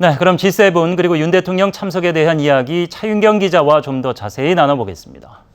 네, 그럼 G7 그리고 윤 대통령 참석에 대한 이야기 차윤경 기자와 좀 더 자세히 나눠보겠습니다.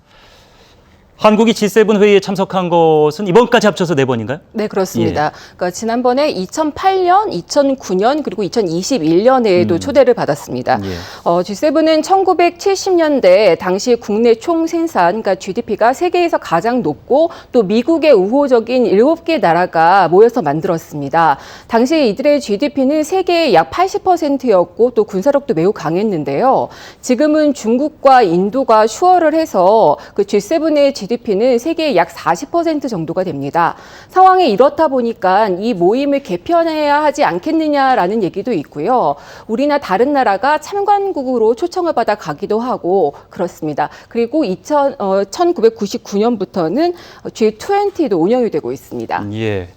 한국이 G7 회의에 참석한 것은 이번까지 합쳐서 네 번인가요? 네, 그렇습니다. 그러니까 지난번에 2008년, 2009년 그리고 2021년에도 초대를 받았습니다. 예. 어, G7은 1970년대 당시 국내 총 생산, 그러니까 GDP가 세계에서 가장 높고 또 미국의 우호적인 7개 나라가 모여서 만들었습니다. 당시 이들의 GDP는 세계의 약 80%였고 또 군사력도 매우 강했는데요. 지금은 중국과 인도가 슈어를 해서 그 G7의 GDP는 세계의 약 40% 정도가 됩니다. 상황이 이렇다 보니까 이 모임을 개편해야 하지 않겠느냐라는 얘기도 있고요. 우리나 다른 나라가 참관국으로 초청을 받아 가기도 하고 그렇습니다. 그리고 2000, 어, 1999년부터는 G20도 운영이 되고 있습니다. 예.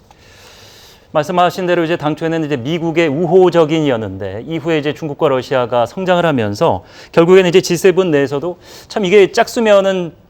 말씀하신 대로 이제 당초에는 이제 미국의 우호적인이었는데 이후에 이제 중국과 러시아가 성장을 하면서 결국에는 이제 G7 내에서도 참 이게 짝수면은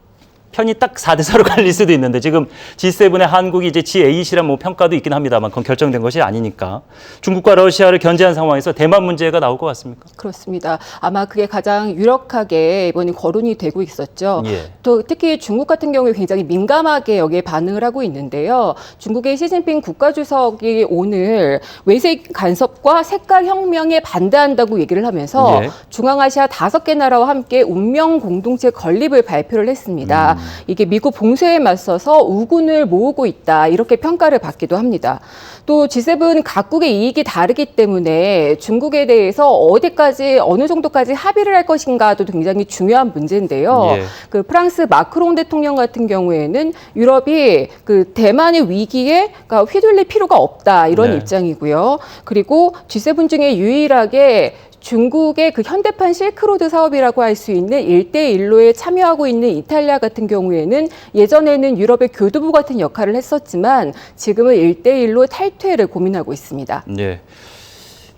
편이 딱 4대 4로 갈릴 수도 있는데 지금 G7의 한국이 이제 G8이란 뭐 평가도 있긴 합니다만 그건 결정된 것이 아니니까 중국과 러시아를 견제한 상황에서 대만 문제가 나올 것 같습니까? 그렇습니다. 아마 그게 가장 유력하게 이번에 거론이 되고 있었죠. 예. 또 특히 중국 같은 경우에 굉장히 민감하게 여기에 반응을 하고 있는데요. 중국의 시진핑 국가주석이 오늘 외색 간섭과 색깔 혁명에 반대한다고 얘기를 하면서 예. 중앙아시아 다섯 개 나라와 함께 운명 공동체 건립을 발표를 했습니다. 이게 미국 봉쇄에 맞서서 우군을 모으고 있다 이렇게 평가를 받기도 합니다. 또 G7 각국의 이익이 다르기 때문에 중국에 대해서 어디까지 어느 정도까지 합의를 할 것인가도 굉장히 중요한 문제인데요. 예. 그 프랑스 마크롱 대통령 같은 경우에는 유럽이 그 대만의 위기에 그러니까 휘둘릴 필요가 없다 이런 네. 입장이고요. 그리고 G7 중에 유일하게 중국의 그 현대판 실크로드 사업이라고 할 수 있는 일대일로에 참여하고 있는 이탈리아 같은 경우에는 예전에는 유럽의 교두부 같은 역할을 했었지만 지금은 일대일로 탈퇴를 고민하고 있습니다. 예.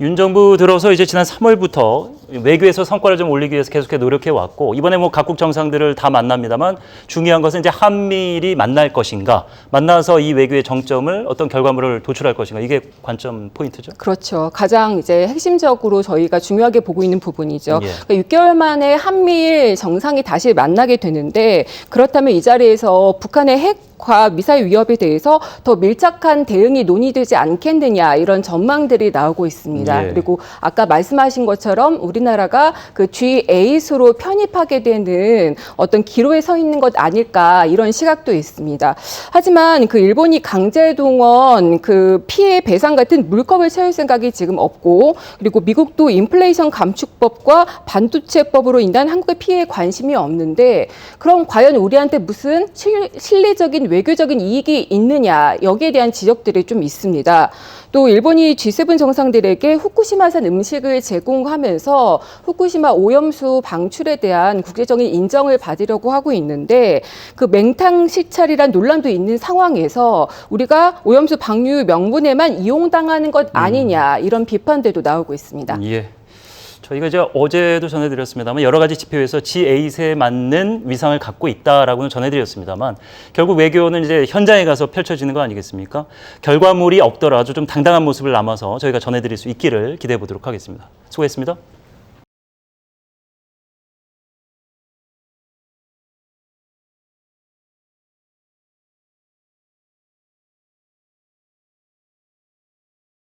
윤 정부 들어서 이제 지난 3월부터 외교에서 성과를 좀 올리기 위해서 계속해 노력해 왔고 이번에 뭐 각국 정상들을 다 만납니다만 중요한 것은 이제 한미일이 만날 것인가 만나서 이 외교의 정점을 어떤 결과물을 도출할 것인가 이게 관점 포인트죠. 그렇죠. 가장 이제 핵심적으로 저희가 중요하게 보고 있는 부분이죠. 예. 그러니까 6개월 만에 한미일 정상이 다시 만나게 되는데 그렇다면 이 자리에서 북한의 핵 과 미사일 위협에 대해서 더 밀착한 대응이 논의되지 않겠느냐 이런 전망들이 나오고 있습니다. 예. 그리고 아까 말씀하신 것처럼 우리 나라가 그 G8으로 편입하게 되는 어떤 기로에 서 있는 것 아닐까 이런 시각도 있습니다. 하지만 그 일본이 강제 동원 그 피해 배상 같은 물컵을 채울 생각이 지금 없고 그리고 미국도 인플레이션 감축법과 반도체법으로 인한 한국의 피해에 관심이 없는데 그럼 과연 우리한테 무슨 실, 실리적인 외교적인 이익이 있느냐 여기에 대한 지적들이 좀 있습니다. 또 일본이 G7 정상들에게 후쿠시마산 음식을 제공하면 서 후쿠시마 오염수 방출에 대한 국제적인 인정을 받으려고 하고 있는데 그 맹탕 시찰이란 논란도 있는 상황에서 우리가 오염수 방류 명분에만 이용당하는 것 아니냐 이런 비판들도 나오고 있습니다. 예. 저희가 이제 어제도 전해드렸습니다만 여러 가지 지표에서 G8에 맞는 위상을 갖고 있다라고는 전해드렸습니다만 결국 외교는 이제 현장에 가서 펼쳐지는 거 아니겠습니까? 결과물이 없더라도 좀 당당한 모습을 남아서 저희가 전해드릴 수 있기를 기대해 보도록 하겠습니다. 수고했습니다.